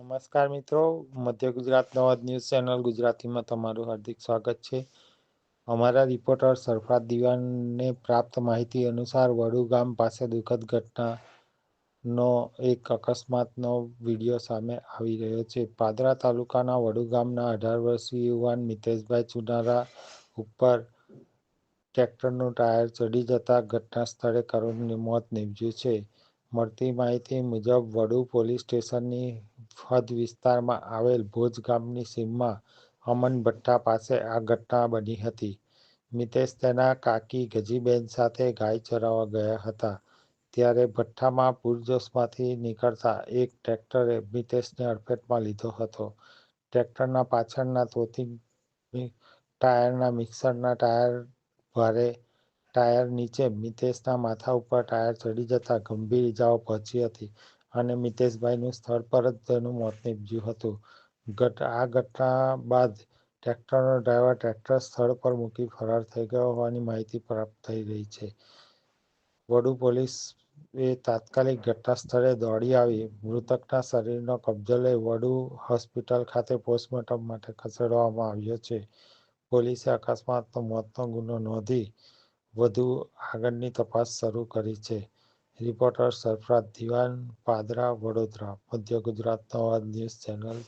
નમસ્કાર મિત્રો, મધ્ય ગુજરાત નવાજ ન્યૂઝ ચેનલ ગુજરાતીમાં તમારું હાર્દિક સ્વાગત છે. અમારા રિપોર્ટર સરફરાજ દિવાનને પ્રાપ્ત માહિતી અનુસાર વડુ ગામ પાસે દુઃખદ ઘટનાનો એક અકસ્માતનો વીડિયો સામે આવી રહ્યો છે. પાદરા તાલુકાના વડુ ગામના અઢાર વર્ષીય યુવાન મિતેશભાઈ ચુનારા ઉપર ટ્રેક્ટરનું ટાયર ચડી જતા ઘટના સ્થળે કરુણનું મોત નીપજ્યું છે. મળતી માહિતી મુજબ વડુ પોલીસ સ્ટેશનની હદ વિસ્તારમાં આવેલ ભુજ ગામની સીમમાં અમન ભઠ્ઠા પાસે આ ઘટના બની હતી. મિતેશ તેના કાકી ગજીબેન સાથે ગાય ચરાવવા ગયા હતા. ત્યારે ભઠ્ઠામાં પૂરજોશમાંથી નીકળતા એક ટ્રેક્ટરે મિતેશને અડફેટમાં લીધો હતો. ટ્રેક્ટરના પાછળના તોતિંગ ટાયરના મિક્સરના ટાયર ભારે ટાયર નીચે મિતેશના માથા ઉપર ટાયર ચડી જતા ગંભીર ઇજાઓ પહોંચી હતી. અને મિતેશભાઈનું સ્થળ પર જ તેનું મોત નીપજ્યું હતું. આ ઘટના બાદ ટ્રેક્ટરનો ડ્રાઈવર ટ્રેક્ટર સ્થળ પર મૂકી ફરાર થઈ ગયો હોવાની માહિતી પ્રાપ્ત થઈ રહી છે. વડુ પોલીસે તાત્કાલિક ઘટના સ્થળે દોડી આવી. મૃતકના શરીરનો કબજો લઈ વડુ હોસ્પિટલ ખાતે પોસ્ટમોર્ટમ માટે ખસેડવામાં આવ્યો છે. પોલીસે અકસ્માતનો મોતનો ગુનો નોંધી વધુ આગળની તપાસ શરૂ કરી છે. રિપોર્ટર સરફરાજ દિવાન પાદરા વડોદરા મધ્ય ગુજરાત અવાજ ન્યૂઝ ચેનલ